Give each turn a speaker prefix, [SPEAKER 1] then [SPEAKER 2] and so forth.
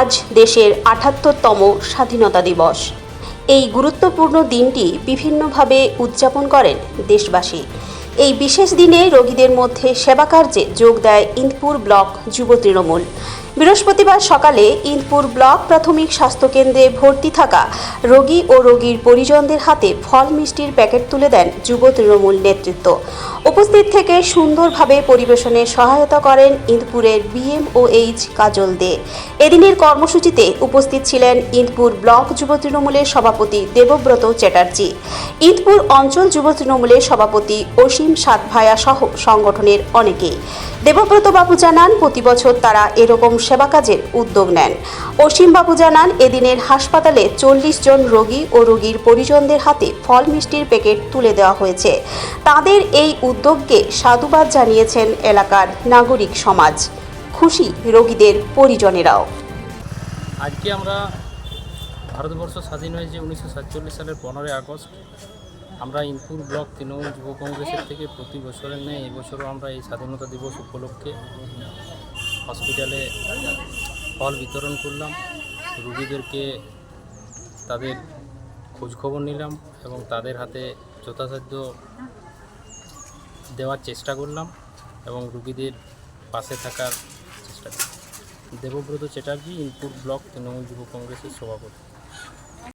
[SPEAKER 1] আজ দেশের আঠাত্তরতম স্বাধীনতা দিবস। এই গুরুত্বপূর্ণ দিনটি বিভিন্নভাবে উদযাপন করেন দেশবাসী। এই বিশেষ দিনে রোগীদের মধ্যে সেবা কার্যে যোগ দেয় ইন্দপুর ব্লক যুব তৃণমূল। বৃহস্পতিবার সকালে ইন্দপুর ব্লক প্রাথমিক স্বাস্থ্যকেন্দ্রে ভর্তি থাকা রোগী ও রোগীর পরিজনদের হাতে ফল মিষ্টির প্যাকেট তুলে দেন যুব তৃণমূল নেতৃত্ব। উপস্থিত থেকে সুন্দরভাবে পরিবেশনে সহায়তা করেন ইন্দপুরের বিএমওএইচ কাজল দে। এদিনের কর্মসূচিতে উপস্থিত ছিলেন ইন্দপুর ব্লক যুব তৃণমূলের সভাপতি দেবব্রত চ্যাটার্জি। ইন্দপুর অঞ্চল যুব তৃণমূলের সভাপতি অসীম সাতভায়া সহ সংগঠনের অনেকেই। দেবব্রতবাবু জানান, প্রতি বছর তারা এরকম সেবা কাজের উদ্যোগ নেন। অসীমবাবু জানান, এদিনের হাসপাতালে চল্লিশ জন রোগী ও রোগীর পরিজনদের হাতে ফল মিষ্টির প্যাকেট তুলে দেওয়া হয়েছে। তাদের এই উদ্যোগকে সাধুবাদ জানিয়েছেন এলাকার নাগরিক সমাজ। খুশি রোগীদের পরিজনেরাও।
[SPEAKER 2] আজকে আমরা ভারতবর্ষ স্বাধীন হয়েছে উনিশশো সাতচল্লিশ সালের পনেরোই আগস্ট। আমরা ইনপুর ব্লক তৃণমূল যুব কংগ্রেসের থেকে প্রতি বছরের ন্যায় এবছরও আমরা এই স্বাধীনতা দিবস উপলক্ষে হসপিটালে ফল বিতরণ করলাম। রুগীদেরকে তাদের খোঁজখবর নিলাম এবং তাদের হাতে যথাসাধ্য দেওয়ার চেষ্টা করলাম এবং রুগীদের পাশে থাকার চেষ্টা করলাম। দেবব্রত চ্যাটার্জি, ইনপুট ব্লক, তৃণমূল যুব কংগ্রেসের সভাপতি।